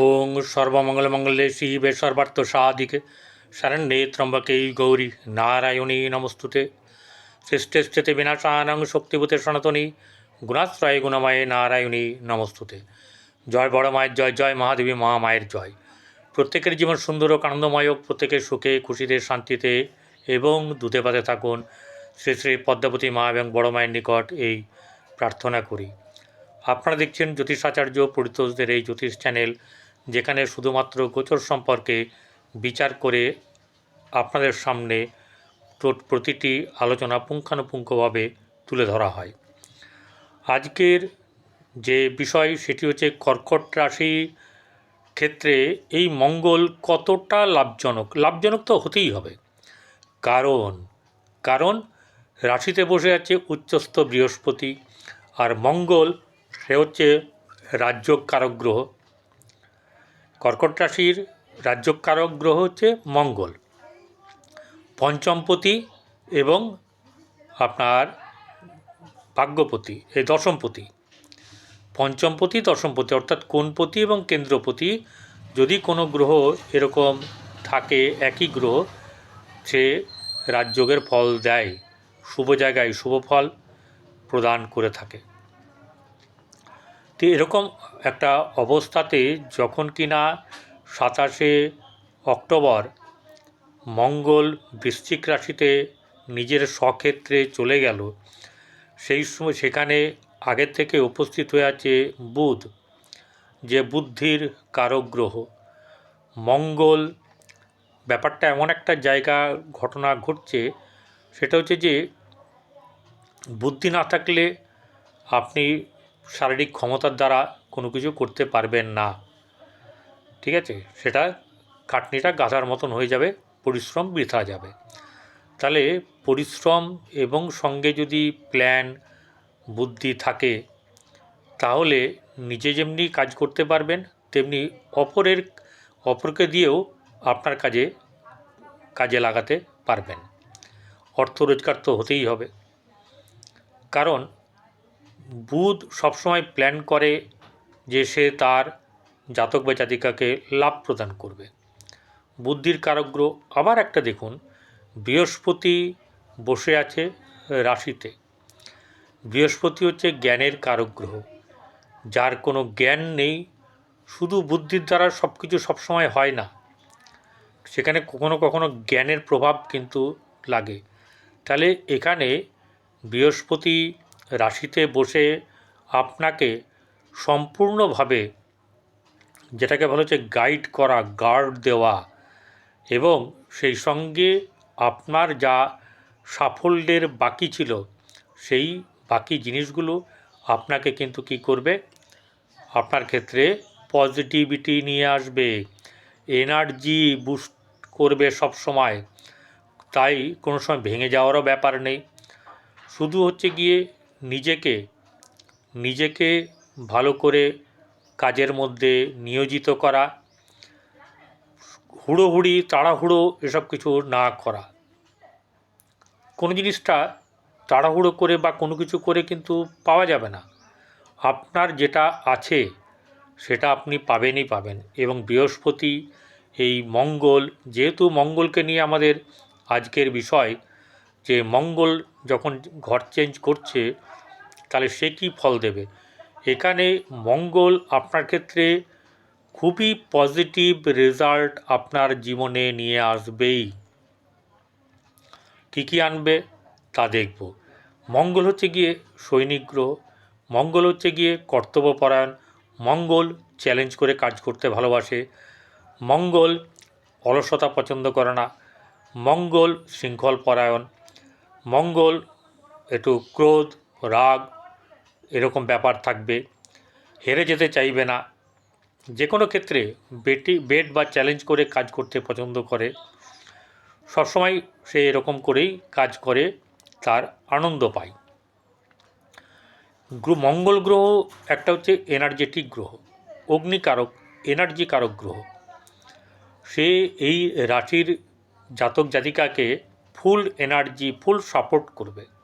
ওং সর্বমঙ্গলমঙ্গলে শিবে সর্বার্থ সাধিকে শরণ্যে ত্রম্বকে গৌরী নারায়ণী নমস্তুতে। সৃষ্টিস্থিতে বিনাশানং শক্তিভূতে সনাতনী গুণাশ্রয় গুণময়ে নারায়ণী নমস্তুতে। জয় বড় মায়ের জয় জয় মহাদেবী মহামায়ের জয়। প্রত্যেকের জীবন সুন্দর ও আনন্দময় প্রত্যেকের সুখে, খুশিতে, শান্তিতে এবং দুধে পাতে থাকুন শ্রী শ্রী পদ্মাবতী মা এবং বড় মায়ের নিকট এই প্রার্থনা করি। আপনারা দেখছেন জ্যোতিষাচার্য পরিতোষদের এই জ্যোতিষ চ্যানেল যেখানে শুধুমাত্র গোচর সম্পর্কে বিচার করে আপনাদের সামনে প্র- প্রতিটি আলোচনা পুঙ্খানুপুঙ্খভাবে তুলে ধরা হয়। আজকের যে বিষয় সেটি হচ্ছে কর্কট রাশি ক্ষেত্রে এই মঙ্গল কতটা লাভজনক? লাভজনক তো হতেই হবে। কারণ কারণ রাশিতে বসে আছে উচ্চস্থ বৃহস্পতি আর মঙ্গল সে হচ্ছে রাজ্যকারক গ্রহ। কর্কট রাশির রাজ্যকারক গ্রহ হচ্ছে মঙ্গল। পঞ্চমপতি এবং আপনার ভাগ্যপতি এই দশমপতি। পঞ্চমপতি, দশমপতি, অর্থাৎ কোনপতি এবং কেন্দ্রপতি, যদি কোনো গ্রহ এরকম থাকে, একই গ্রহ, সে রাজযোগের ফল দেয়, শুভ জায়গায় শুভ ফল প্রদান করে থাকে। তো এরকম একটা অবস্থাতে যখন কিনা সাতাশে অক্টোবর মঙ্গল বৃশ্চিক রাশিতে নিজের স্বক্ষেত্রে চলে গেল, সেই সময় সেখানে আগের থেকে উপস্থিত হয়ে আছে বুধ, যে বুদ্ধির কারক গ্রহ। মঙ্গল, ব্যাপারটা এমন একটা জায়গা, ঘটনা ঘটছে, সেটা হচ্ছে যে বুদ্ধি না থাকলে আপনি শারীরিক ক্ষমতার দ্বারা কোনো কিছু করতে পারবেন না। ঠিক আছে? সেটা খাটনিটা গাধার মতন হয়ে যাবে, পরিশ্রম বৃথা যাবে। তাহলে পরিশ্রম এবং সঙ্গে যদি প্ল্যান বুদ্ধি থাকে, তাহলে নিজে যেমনি কাজ করতে পারবেন, তেমনি অপরের, অপরকে দিয়েও আপনার কাজে কাজে লাগাতে পারবেন। অর্থ রোজগার তো হতেই হবে। কারণ বুধ সবসময় প্ল্যান করে যে সে তার জাতক বা জাতিকাকে লাভ প্রদান করবে। বুদ্ধির কারগ্র আবার একটা দেখুন, বৃহস্পতি বসে আছে রাশিতে। বৃহস্পতি হচ্ছে জ্ঞানের কারক গ্রহ যার কোনো জ্ঞান নেই, শুধু বুদ্ধির দ্বারা সব কিছু সবসময় হয় না। সেখানে কখনো কখনো জ্ঞানের প্রভাব কিন্তু লাগে। তাহলে এখানে বৃহস্পতি রাশিতে বসে আপনাকে সম্পূর্ণভাবে যেটাকে বলা হচ্ছে গাইড করা গার্ড দেওয়া এবং সেই সঙ্গে আপনার যা সাফল্যের বাকি ছিল, সেই বাকি জিনিসগুলো আপনাকে কিন্তু কি করবে? আপনার ক্ষেত্রে পজিটিভিটি নিয়ে আসবে এনার্জি বুস্ট করবে সব সময়। তাই কোনো সময় ভেঙে যাওয়ারও ব্যাপার নেই। শুধু হচ্ছে গিয়ে নিজেকে নিজেকে ভালো করে কাজের মধ্যে নিয়োজিত করা, হুড়োহুড়ি, তাড়াহুড়ো এসব কিছু না করা। কোনো জিনিসটা তাড়াহুড়ো করে বা কোনো কিছু করে কিন্তু পাওয়া যাবে না। আপনার যেটা আছে সেটা আপনি পাবেনই পাবেন এবং বৃহস্পতি, এই মঙ্গল, যেহেতু মঙ্গলকে নিয়ে আমাদের আজকের বিষয়, যে মঙ্গল যখন ঘর চেঞ্জ করছে তাহলে সে কী ফল দেবে? এখানে মঙ্গল আপনার ক্ষেত্রে খুবই পজিটিভ রেজাল্ট আপনার জীবনে নিয়ে আসবেই। কী কী আনবে তা দেখব। মঙ্গল হচ্ছে গিয়ে সৈনিক গ্রহ, মঙ্গল হচ্ছে গিয়ে কর্তব্যপরায়ণ, মঙ্গল চ্যালেঞ্জ করে কাজ করতে ভালোবাসে, মঙ্গল অলসতা পছন্দ করে না, মঙ্গল শৃঙ্খল পরায়ণ মঙ্গল একটু ক্রোধ, রাগ এরকম ব্যাপার থাকবে। হেরে যেতে চাইবে না। যে কোনো ক্ষেত্রে বেটি বেট বা চ্যালেঞ্জ করে কাজ করতে পছন্দ করে। সবসময় সে এরকম করেই কাজ করে, তার আনন্দ পায়। গ্রহ মঙ্গল গ্রহ একটা হচ্ছে এনার্জেটিক গ্রহ, অগ্নিকারক এনার্জি কারক গ্রহ। সে এই রাশির জাতক জাতিকাকে ফুল এনার্জি ফুল সাপোর্ট করবে।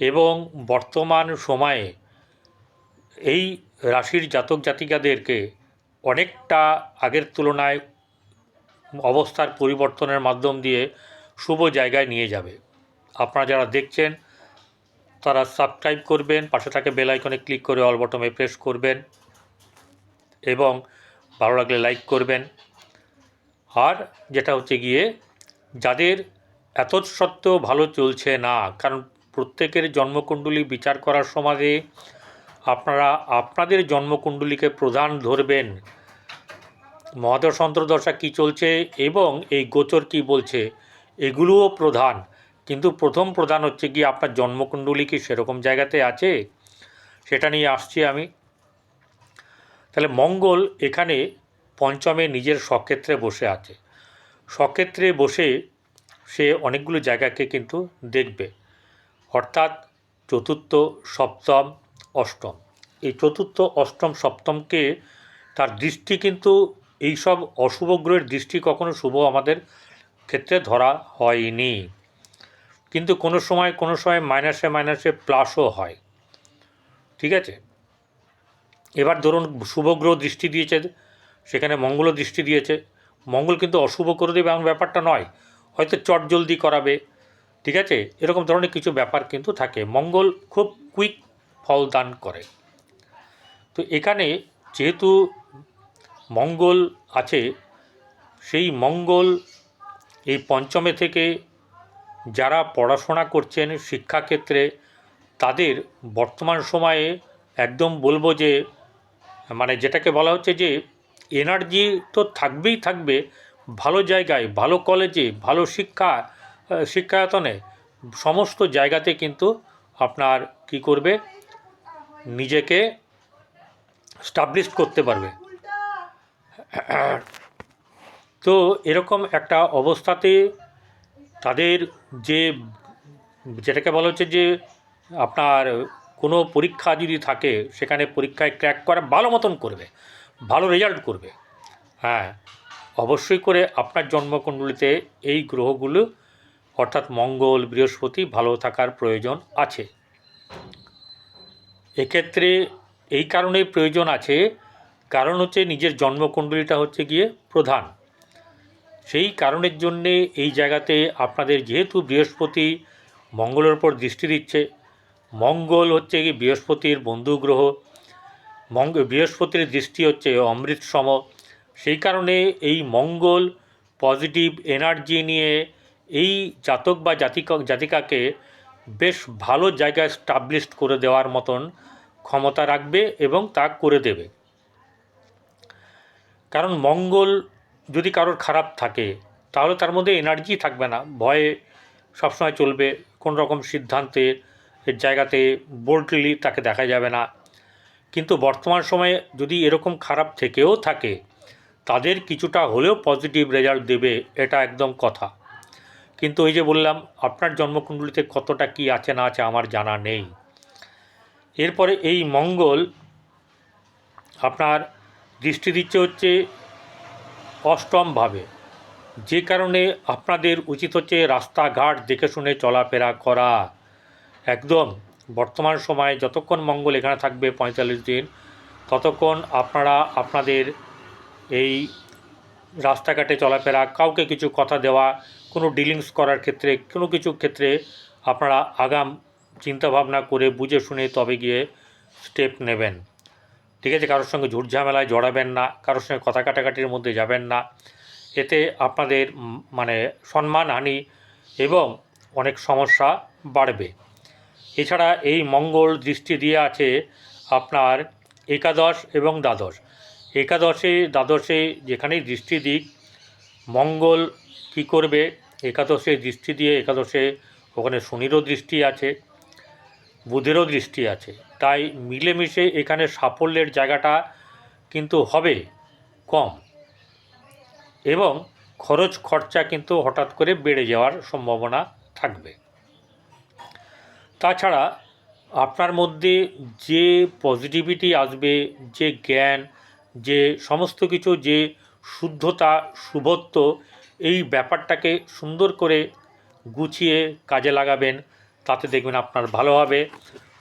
এবং বর্তমান সময়ে এই রাশির জাতক জাতিকাদেরকে অনেকটা আগের তুলনায় অবস্থার পরিবর্তনের মাধ্যম দিয়ে শুভ জায়গায় নিয়ে যাবে। আপনারা যারা দেখছেন, তারা সাবস্ক্রাইব করবেন, পাশে থাকে বেল আইকনে ক্লিক করে অল বটমে প্রেস করবেন এবং ভালো লাগলে লাইক করবেন। আর যেটা হচ্ছে গিয়ে, যাদের এত সত্ত্বেও ভালো চলছে না, কারণ প্রত্যেকের জন্মকুণ্ডলী বিচার করার সময় আপনারা, আপনাদের জন্মকুণ্ডলীকে প্রধান ধরবেন। মহাদশ অন্তর্দশা কী চলছে এবং এই গোচর কি বলছে, এগুলোও প্রধান। কিন্তু প্রথম প্রধান হচ্ছে কি, আপনার জন্মকুণ্ডলী কি সেরকম জায়গাতে আছে? সেটা নিয়ে আসছি আমি। তাহলে মঙ্গল এখানে পঞ্চমে নিজের স্বক্ষেত্রে বসে আছে। স্বক্ষেত্রে বসে সে অনেকগুলো জায়গাকে কিন্তু দেখবে। অর্থাৎ চতুর্থ সপ্তম অষ্টম। এই চতুর্থ অষ্টম সপ্তমকে তার দৃষ্টি কিন্তু এইসব অশুভ গ্রহের দৃষ্টি কখনো শুভ আমাদের ক্ষেত্রে ধরা হয়নি। কিন্তু কোনো সময় কোনো সময় মাইনাসে মাইনাসে প্লাসও হয়। ঠিক আছে? এবার ধরুন শুভ গ্রহ দৃষ্টি দিয়েছে, সেখানে মঙ্গলও দৃষ্টি দিয়েছে। মঙ্গল কিন্তু অশুভ করে দেবে এমন ব্যাপারটা নয়। হয়তো চট জলদি করাবে ঠিক আছে? এরকম ধরনের কিছু ব্যাপার কিন্তু থাকে। মঙ্গল খুব কুইক ফল দান করে। তো এখানে যেহেতু মঙ্গল আছে, সেই মঙ্গল এই পঞ্চমে থেকে যারা পড়াশোনা করছেন শিক্ষাক্ষেত্রে, তাদের বর্তমান সময়ে একদম বলব যে মানে যেটাকে বলা হচ্ছে যে এনার্জি তো থাকবেই থাকবে, ভালো জায়গায়, ভালো কলেজে ভালো শিক্ষা শিক্ষায়তনে সমস্ত জায়গাতে কিন্তু আপনার কি করবে? নিজেকে স্টাবলিশ করতে পারবে। তো এরকম একটা অবস্থাতে তাদের যে, যেটাকে বলা হচ্ছে যে, আপনার কোনো পরীক্ষা যদি থাকে, সেখানে পরীক্ষায় ক্র্যাক করা ভালো মতন করবে, ভালো রেজাল্ট করবে। হ্যাঁ অবশ্যই করে আপনার জন্মকুণ্ডলিতে এই গ্রহগুলো অর্থাৎ মঙ্গল, বৃহস্পতি ভালো থাকার প্রয়োজন আছে। এক্ষেত্রে এই কারণেই প্রয়োজন আছে, কারণ হচ্ছে নিজের জন্মকুণ্ডলিটা হচ্ছে গিয়ে প্রধান। সেই কারণের জন্যে এই জায়গাতে আপনাদের যেহেতু বৃহস্পতি মঙ্গলের ওপর দৃষ্টি দিচ্ছে, মঙ্গল হচ্ছে কি বৃহস্পতির বন্ধু গ্রহ মঙ্গ, বৃহস্পতির দৃষ্টি হচ্ছে অমৃতসম। সেই কারণে এই মঙ্গল পজিটিভ এনার্জি নিয়ে এই জাতক বা জাতিকা, জাতিকাকে বেশ ভালো জায়গায় স্টাবলিশড করে দেওয়ার মতন ক্ষমতা রাখবে এবং তা করে দেবে। কারণ মঙ্গল যদি কারোর খারাপ থাকে, তাহলে তার মধ্যে এনার্জি থাকবে না। ভয়ে সবসময় চলবে, কোন রকম সিদ্ধান্তে জায়গাতে বোল্ডলি তাকে দেখা যাবে না। কিন্তু বর্তমান সময়ে যদি এরকম খারাপ থেকেও থাকে, তাদের কিছুটা হলেও পজিটিভ রেজাল্ট দেবে, এটা একদম কথা। কিন্তু ওই যে বললাম, আপনার জন্মকুণ্ডলিতে কতটা কি আছে না আছে আমার জানা নেই। এরপরে এই মঙ্গল আপনার দৃষ্টি দিচ্ছে হচ্ছে অষ্টমভাবে। যে কারণে আপনাদের উচিত হচ্ছে রাস্তাঘাট দেখে শুনে চলাফেরা করা। একদম, বর্তমান সময়ে যতক্ষণ মঙ্গল এখানে থাকবে পঁয়তাল্লিশ দিন, ততক্ষণ আপনারা আপনাদের এই রাস্তাঘাটে চলাফেরা, কাউকে কিছু কথা দেওয়া কোনো ডিলিংস করার ক্ষেত্রে, কোনো কিছু ক্ষেত্রে আপনারা আগাম চিন্তাভাবনা করে বুঝে শুনে তবে গিয়ে স্টেপ নেবেন। ঠিক আছে, কারোর সঙ্গে ঝুট ঝামেলায় জড়াবেন না, কারোর সঙ্গে কথা কাটাকাটির মধ্যে যাবেন না। এতে আপনাদের মানে সম্মানহানি এবং অনেক সমস্যা বাড়বে। এছাড়া এই মঙ্গল দৃষ্টি দিয়ে আছে আপনার একাদশ এবং দ্বাদশ। একাদশে, দ্বাদশে যেখানেই দৃষ্টি দিক, মঙ্গল কি করবে? একাদশে দৃষ্টি দিয়ে একাদশে ওখানে শনিরও দৃষ্টি আছে, বুধেরও দৃষ্টি আছে। তাই মিলেমিশে এখানে সাফল্যের জায়গাটা কিন্তু হবে কম। এবং খরচ খরচা কিন্তু হঠাৎ করে বেড়ে যাওয়ার সম্ভাবনা থাকবে। তাছাড়া আপনার মধ্যে যে পজিটিভিটি আসবে, যে জ্ঞান, যে সমস্ত কিছু, যে শুদ্ধতা, শুভত্ব এই ব্যাপারটাকে সুন্দর করে গুছিয়ে কাজে লাগাবেন, তাতে দেখবেন আপনার ভালো হবে।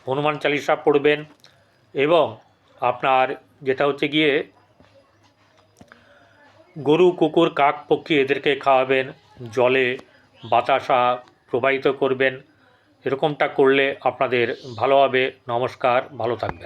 হনুমান চালিসা পড়বেন এবং আপনার যেটা হচ্ছে গিয়ে গরু, কুকুর, কাক, পক্ষী এদেরকে খাওয়াবেন, জলে বাতাসা প্রবাহিত করবেন। এরকমটা করলে আপনাদের ভালো হবে। নমস্কার, ভালো থাকবেন।